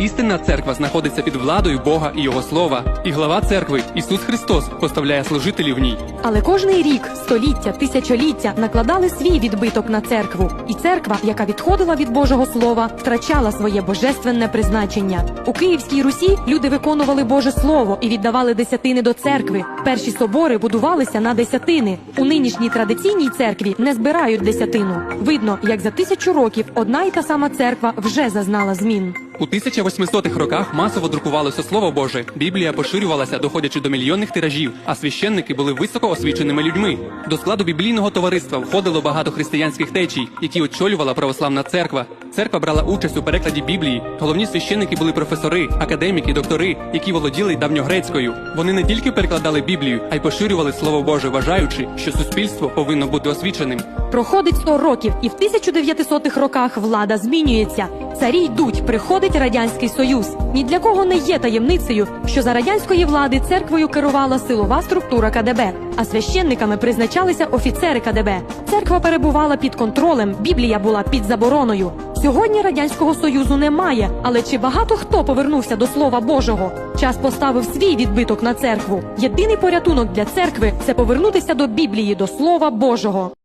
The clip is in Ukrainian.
Істинна церква знаходиться під владою Бога і Його слова, і глава церкви Ісус Христос поставляє служителів в ній. Але кожний рік, століття, тисячоліття накладали свій відбиток на церкву, і церква, яка відходила від Божого Слова, втрачала своє божественне призначення. У Київській Русі люди виконували Боже Слово і віддавали десятини до церкви. Перші собори будувалися на десятини. У нинішній традиційній церкві не збирають десятину. Видно, як за тисячу років одна й та сама церква вже зазнала змін. У 1800-х роках масово друкувалося Слово Боже. Біблія поширювалася, доходячи до мільйонних тиражів, а священники були високо освіченими людьми. До складу біблійного товариства входило багато християнських течій, які очолювала православна церква. Церква брала участь у перекладі Біблії. Головні священники були професори, академіки, доктори, які володіли давньогрецькою. Вони не тільки перекладали Біблію, а й поширювали Слово Боже, вважаючи, що суспільство повинно бути освіченим. Проходить 100 років, і в 1900-х роках влада змінюється. Царі йдуть, приходить радянський союз. Ні для кого не є таємницею, що за радянської влади церквою керувала силова структура КДБ, а священниками призначалися офіцери КДБ. Церква перебувала під контролем, Біблія була під забороною. Сьогодні радянського союзу немає, але чи багато хто повернувся до слова Божого? Час поставив свій відбиток на церкву. Єдиний порятунок для церкви це повернутися до Біблії, до слова Божого.